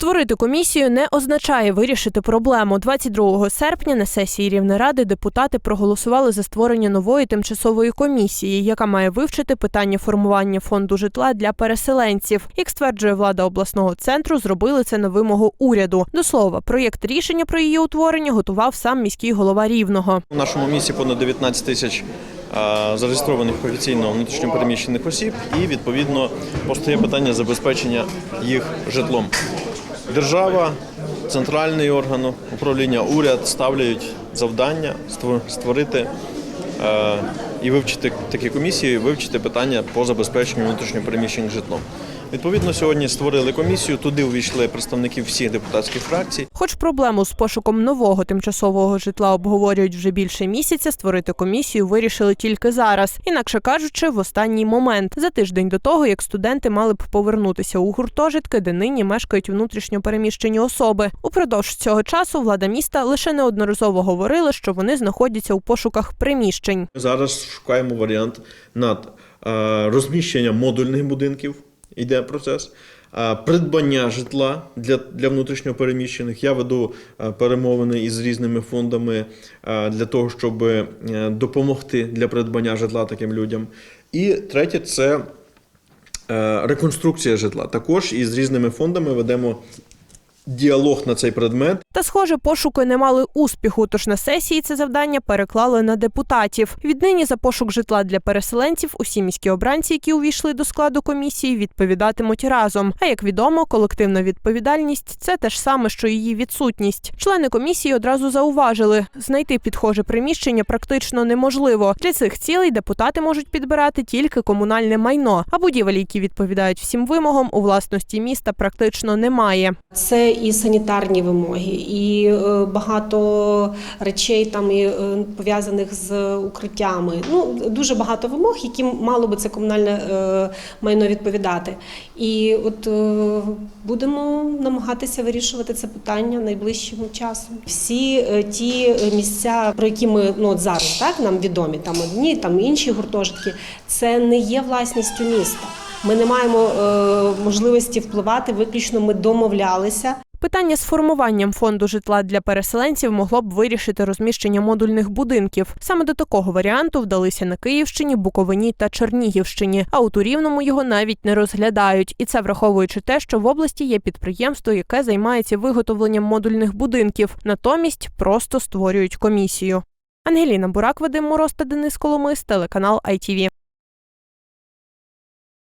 Створити комісію не означає вирішити проблему. 22 серпня на сесії Рівнеради депутати проголосували за створення нової тимчасової комісії, яка має вивчити питання формування фонду житла для переселенців. Як стверджує влада обласного центру, зробили це на вимогу уряду. До слова, проєкт рішення про її утворення готував сам міський голова Рівного. У нашому місті понад 19 тисяч е, зареєстрованих офіційно внутрішньопереміщених осіб, і відповідно постає питання забезпечення їх житлом. Держава, центральний орган управління, уряд ставлять завдання ство- створити е, і вивчити такі комісії, вивчити питання по забезпеченню внутрішньопереміщених житлом. Відповідно, сьогодні створили комісію. Туди увійшли представники всіх депутатських фракцій. Хоч проблему з пошуком нового тимчасового житла обговорюють вже більше місяця, створити комісію вирішили тільки зараз. Інакше кажучи, в останній момент за тиждень до того, як студенти мали б повернутися у гуртожитки, де нині мешкають внутрішньо переміщені особи. Упродовж цього часу влада міста лише неодноразово говорила, що вони знаходяться у пошуках приміщень. Зараз шукаємо варіант над е, розміщенням модульних будинків. Йде процес. Придбання житла для, для внутрішньопереміщених. Я веду е, перемовини із різними фондами е, для того, щоб е, допомогти для придбання житла таким людям. І третє це реконструкція житла. Також із різними фондами ведемо діалог на цей предмет. Та, схоже, пошуки не мали успіху, тож на сесії це завдання переклали на депутатів. Віднині за пошук житла для переселенців усі міські обранці, які увійшли до складу комісії, відповідатимуть разом. А як відомо, колективна відповідальність це те ж саме, що її відсутність. Члени комісії одразу зауважили, знайти підхоже приміщення практично неможливо. Для цих цілей депутати можуть підбирати тільки комунальне майно, а будівель, які відповідають всім вимогам, у власності міста практично немає. Це і санітарні вимоги, і е, багато речей там і, е, пов'язаних з укриттями. Ну дуже багато вимог, які мало би це комунальне е, майно відповідати. І от будемо намагатися вирішувати це питання найближчим часом. Всі ті місця, про які ми ну от зараз так нам відомі, там одні, там інші гуртожитки, це не є власністю міста. Ми не маємо е, можливості впливати. Виключно ми домовлялися. Питання з формуванням фонду житла для переселенців могло б вирішити розміщення модульних будинків. Саме до такого варіанту вдалися на Київщині, Буковині та Чернігівщині. А у Рівному його навіть не розглядають. І це враховуючи те, що в області є підприємство, яке займається виготовленням модульних будинків. Натомість просто створюють комісію. Ангеліна Бурак, Вадим Мороз та Денис Коломис, телеканал ITV.